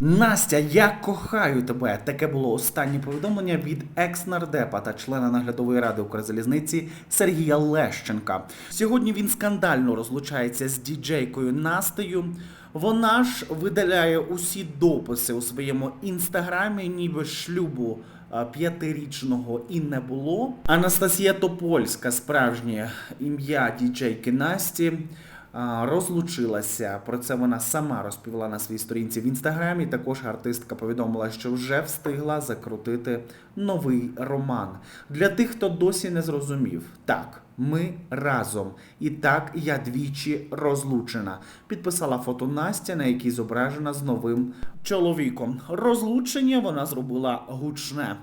Настя, я кохаю тебе. Таке було останнє повідомлення від екс-нардепа та члена наглядової ради Укрзалізниці Сергія Лещенка. Сьогодні він скандально розлучається з діджейкою Настею. Вона ж видаляє усі дописи у своєму інстаграмі, ніби шлюбу п'ятирічного і не було. Анастасія Топольська, справжнє ім'я діджейки Насті. Розлучилася. Про це вона сама розповіла на своїй сторінці в інстаграмі. Також артистка повідомила, що вже встигла закрутити новий роман. Для тих, хто досі не зрозумів, так, ми разом. І так я двічі розлучена. Підписала фото Настя, на якій зображена з новим чоловіком. Розлучення вона зробила гучне.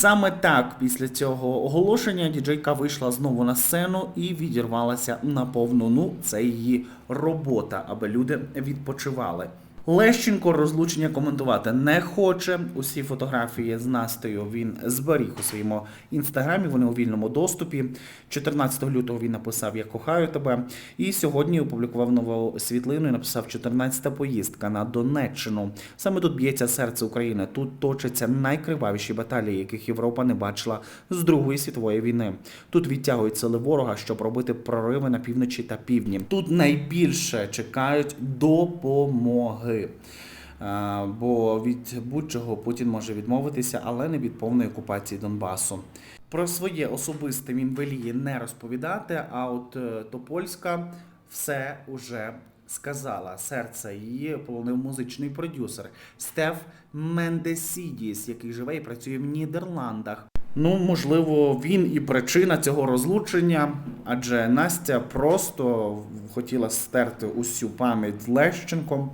Саме так після цього оголошення діджейка вийшла знову на сцену і відірвалася на повну. Ну, це її робота, аби люди відпочивали. Лещенко розлучення коментувати не хоче. Усі фотографії з Настею він зберіг у своєму інстаграмі. Вони у вільному доступі. 14 лютого він написав Я кохаю тебе. І сьогодні опублікував нову світлину і написав 14-та поїздка на Донеччину. Саме тут б'ється серце України. Тут точаться найкривавіші баталії, яких Європа не бачила з Другої світової війни. Тут відтягують сили ворога, щоб робити прориви на півночі та півдні. Тут найбільше чекають допомоги. Е, Бо від будь-чого Путін може відмовитися, але не від повної окупації Донбасу. Про своє особисте він веліє не розповідати. А от е, Топольська все уже сказала. Серце її полонив музичний продюсер Стеф Мендесідіс, який живе і працює в Нідерландах. Ну, можливо, він і причина цього розлучення, адже Настя просто хотіла стерти усю пам'ять з Лещенком,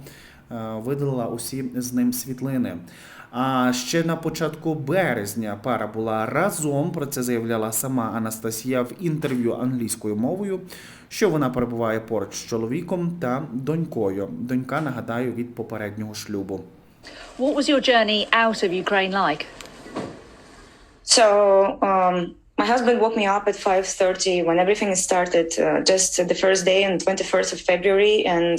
видалила усі з ним світлини. А ще на початку березня пара була разом. Про це заявляла сама Анастасія в інтерв'ю англійською мовою, що вона перебуває поруч з чоловіком та донькою. Донька, нагадаю, від попереднього шлюбу. What was your journey out of Ukraine like? So um, my husband woke me up at 5:30 when everything started. Uh, just the first day, on 21st of February, and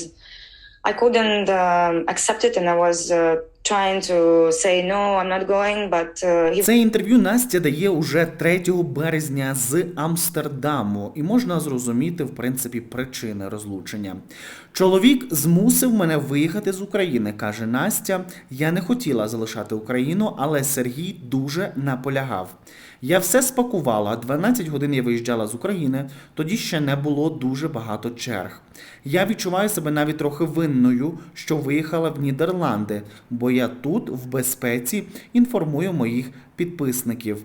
I couldn't um, accept it, and I was uh, trying to say no, I'm not going, but uh, he Це інтерв'ю Настя дає уже 3 березня з Амстердаму, і можна зрозуміти в принципі причини розлучення. Чоловік змусив мене виїхати з України, каже Настя. Я не хотіла залишати Україну, але Сергій дуже наполягав. Я все спакувала. 12 годин я виїжджала з України. Тоді ще не було дуже багато черг. Я відчуваю себе навіть трохи винною, що виїхала в Нідерланди, бо я тут в безпеці інформую моїх підписників.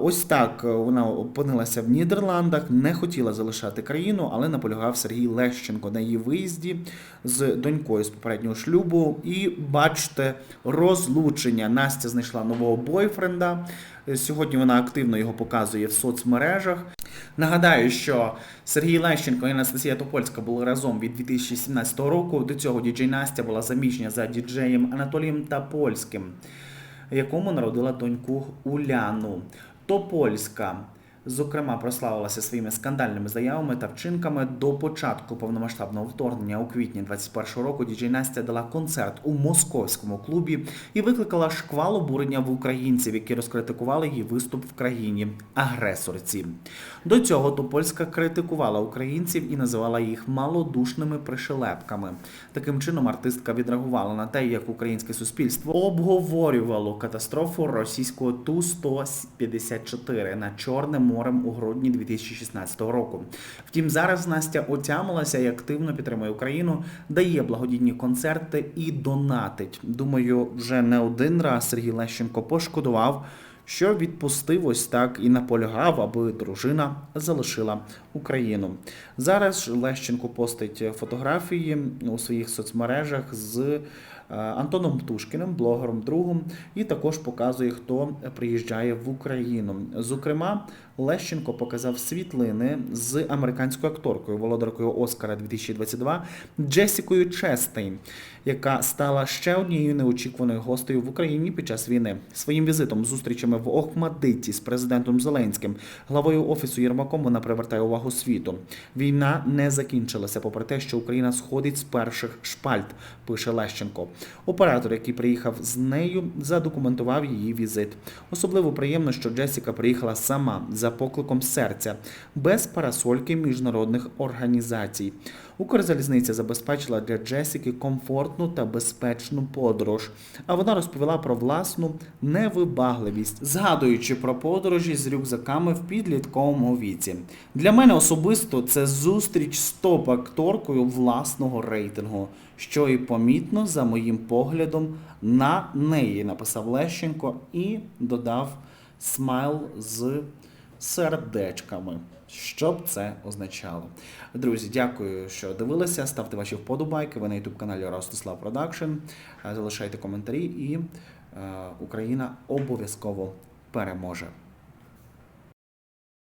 Ось так е, вона опинилася в Нідерландах, не хотіла залишати країну, але наполягав Сергій Лещенко на її виїзді з донькою з попереднього шлюбу. І бачите, розлучення. Настя знайшла нового бойфренда. Сьогодні вона активно його показує в соцмережах. Нагадаю, що Сергій Лещенко і Анастасія Топольська були разом від 2017 року. До цього діджей Настя була заміжня за діджеєм Анатолієм Топольським якому народила доньку Уляну. Топольська, зокрема, прославилася своїми скандальними заявами та вчинками. До початку повномасштабного вторгнення у квітні 21-го року діджей Настя дала концерт у московському клубі і викликала шквал обурення в українців, які розкритикували її виступ в країні агресорці. До цього Топольська критикувала українців і називала їх малодушними пришелепками. Таким чином, артистка відреагувала на те, як українське суспільство обговорювало катастрофу російського Ту-154 над Чорним морем у грудні 2016 року. Втім, зараз Настя отямилася і активно підтримує Україну, дає благодійні концерти і донатить. Думаю, вже не один раз Сергій Лещенко пошкодував. Що відпустив ось так і наполягав, аби дружина залишила Україну. Зараз Лещенко постить фотографії у своїх соцмережах з Антоном Птушкіним, блогером другом, і також показує, хто приїжджає в Україну. Зокрема, Лещенко показав світлини з американською акторкою, володаркою Оскара 2022 Джесікою Честейн, яка стала ще однією неочікуваною гостею в Україні під час війни. Своїм візитом, зустрічами в Охмадиті з президентом Зеленським, главою офісу Єрмаком вона привертає увагу світу. Війна не закінчилася, попри те, що Україна сходить з перших шпальт, пише Лещенко. Оператор, який приїхав з нею, задокументував її візит. Особливо приємно, що Джесіка приїхала сама за покликом серця, без парасольки міжнародних організацій. Укрзалізниця забезпечила для Джесіки комфортну та безпечну подорож. А вона розповіла про власну невибагливість, згадуючи про подорожі з рюкзаками в підлітковому віці. Для мене особисто це зустріч з топ-акторкою власного рейтингу, що і помітно за моїм поглядом на неї, написав Лещенко і додав смайл з сердечками. Що б це означало? Друзі, дякую, що дивилися. Ставте ваші вподобайки. Ви на youtube каналі Ростислав Продакшн. Залишайте коментарі, і е, Україна обов'язково переможе.